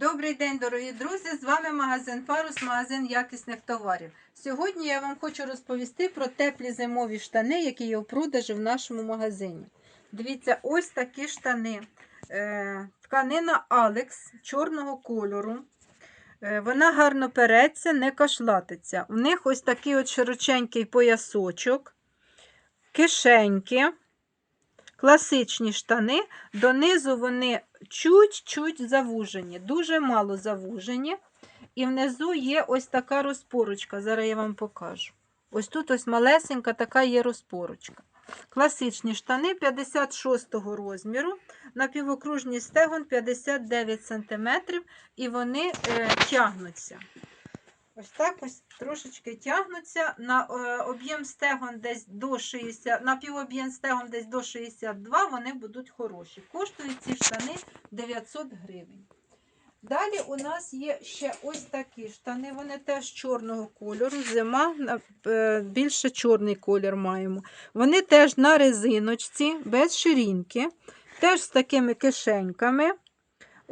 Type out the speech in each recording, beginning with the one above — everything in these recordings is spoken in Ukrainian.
Добрий день, дорогі друзі! З вами магазин Парус, магазин якісних товарів. Сьогодні я вам хочу розповісти про теплі зимові штани, які є в продажі в нашому магазині. Дивіться, ось такі штани. Е, тканина Алекс чорного кольору. Е, вона гарно переться, не кашлатиться. У них ось такий от широченький поясочок, кишеньки. Класичні штани, донизу вони чуть-чуть завужені, дуже мало завужені. І внизу є ось така розпорочка. Зараз я вам покажу. Ось тут ось малесенька така є розпорочка. Класичні штани 56 розміру, напівокружний стегон 59 см, і вони е, тягнуться. Ось так ось трошечки тягнуться. На е, об'єм стегон десь до 60, на півоб'єм стегон десь до 62, вони будуть хороші. Коштують ці штани 900 гривень. Далі у нас є ще ось такі штани, вони теж чорного кольору. Зима е, більше чорний колір маємо. Вони теж на резиночці, без ширинки, теж з такими кишеньками.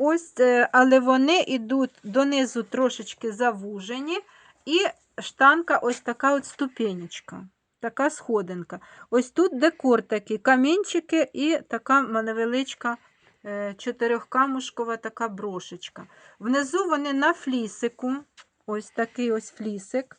Ось, е, але вони йдуть донизу трошечки завужені, і штанка ось така от ступенечка, така сходинка. Ось тут декор такий, камінчики і така невеличка е, чотирьохкамушкова така брошечка. Внизу вони на флісику, ось такий ось флісик.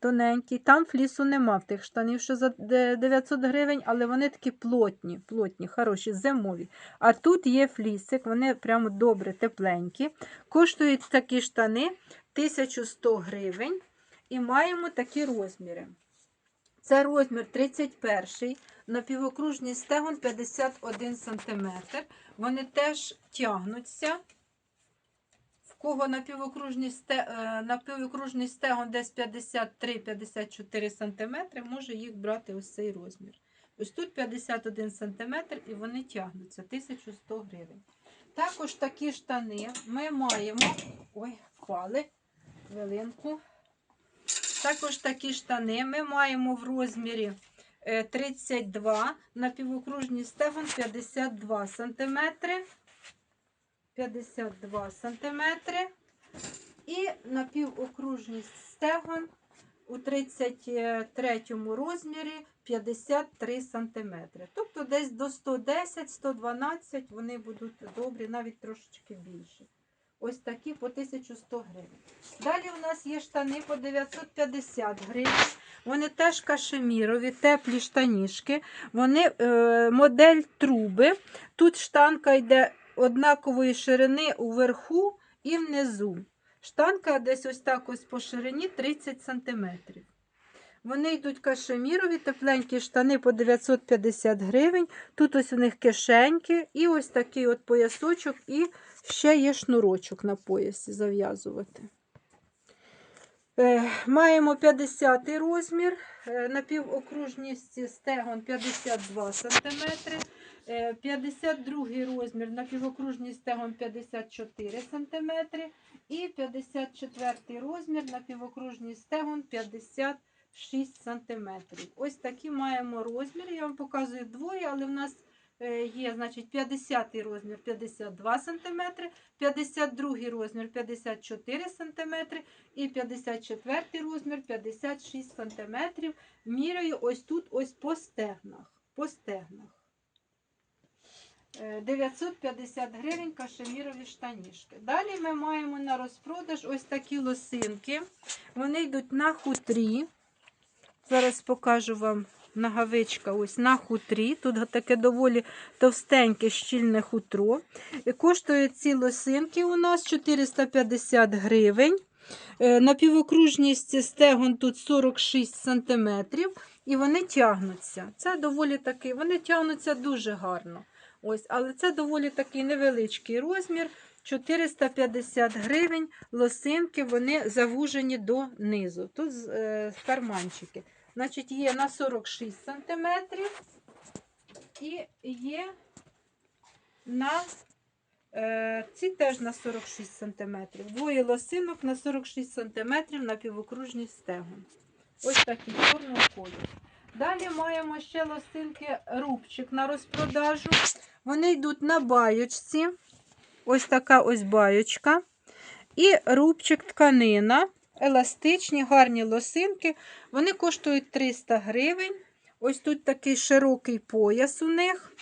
Тоненький, там флісу нема в тих штанів, що за 900 гривень, але вони такі плотні, плотні, хороші, зимові. А тут є флісик, вони прямо добре, тепленькі. Коштують такі штани 1100 гривень. І маємо такі розміри. Це розмір 31, напівокружний стегон 51 см. Вони теж тягнуться. Кого напівокружний, е, напівокружний стегон десь 53-54 см, може їх брати ось цей розмір. Ось тут 51 см і вони тягнуться 1100 гривень. Також такі штани ми маємо. Ой, впали хвилинку. Також такі штани ми маємо в розмірі е, 32 напівокружний стегон 52 см. 52 см. І напівокружний стегон у 33 розмірі 53 см. Тобто десь до 110-112 вони будуть добрі, навіть трошечки більше. Ось такі по 1100 гривень. Далі у нас є штани по 950 гривень. Вони теж кашемірові, теплі штанішки. Вони е, модель труби. Тут штанка йде однакової ширини уверху і внизу. Штанка десь ось так ось по ширині 30 см. Вони йдуть кашемірові, тепленькі штани по 950 гривень. Тут ось у них кишеньки, і ось такий от поясочок, і ще є шнурочок на поясі зав'язувати. Е, Маємо 50 розмір, е, напівокружність стегон 52 см, 52 розмір, напівокружність стегон 54 см і 54 розмір, напівокружність стегон 56 см. Ось такі маємо розміри. Я вам показую двоє, але в нас е, є значить, 50 розмір 52 см, 52 розмір 54 см і 54 розмір 56 см. Міряю ось тут ось по стегнах. По стегнах. Е, 950 гривень кашемірові штанішки. Далі ми маємо на розпродаж ось такі лосинки. Вони йдуть на хутрі. Зараз покажу вам нагавичка ось на хутрі. Тут таке доволі товстеньке щільне хутро. І коштують ці лосинки у нас 450 гривень. Е, Напівокружність стегон тут 46 см. І вони тягнуться. Це доволі такий, вони тягнуться дуже гарно. Ось, але це доволі такий невеличкий розмір. 450 гривень лосинки, вони завужені до низу. Тут е, карманчики. Значить, є на 46 см і є на е, ці теж на 46 см. Двоє лосинок на 46 см на півокружній стегон. Ось такий чорного кольору. Далі маємо ще лосинки рубчик на розпродажу. Вони йдуть на баючці. Ось така ось баючка. І рубчик тканина. Еластичні, гарні лосинки. Вони коштують 300 гривень. Ось тут такий широкий пояс у них.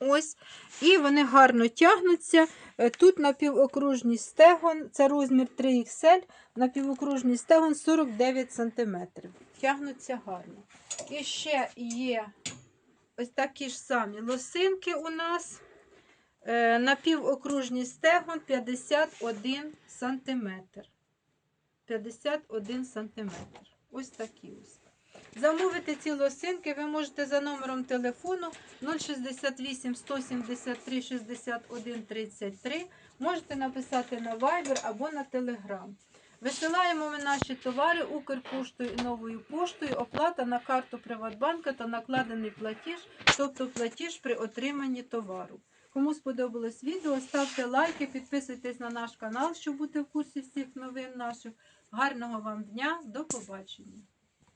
Ось. І вони гарно тягнуться. Е, Тут напівокружний стегон, це розмір 3XL, напівокружний стегон 49 см. Тягнуться гарно. І ще є ось такі ж самі лосинки у нас. Е, Напівокружний стегон 51 см. 51 см. Ось такі ось. Замовити ці лосинки ви можете за номером телефону 068 173 61 33. Можете написати на Viber або на Telegram. Висилаємо ми наші товари Укрпоштою і новою поштою. Оплата на карту Приватбанка та накладений платіж, тобто платіж при отриманні товару. Кому сподобалось відео, ставте лайки, підписуйтесь на наш канал, щоб бути в курсі всіх новин наших. Гарного вам дня, до побачення!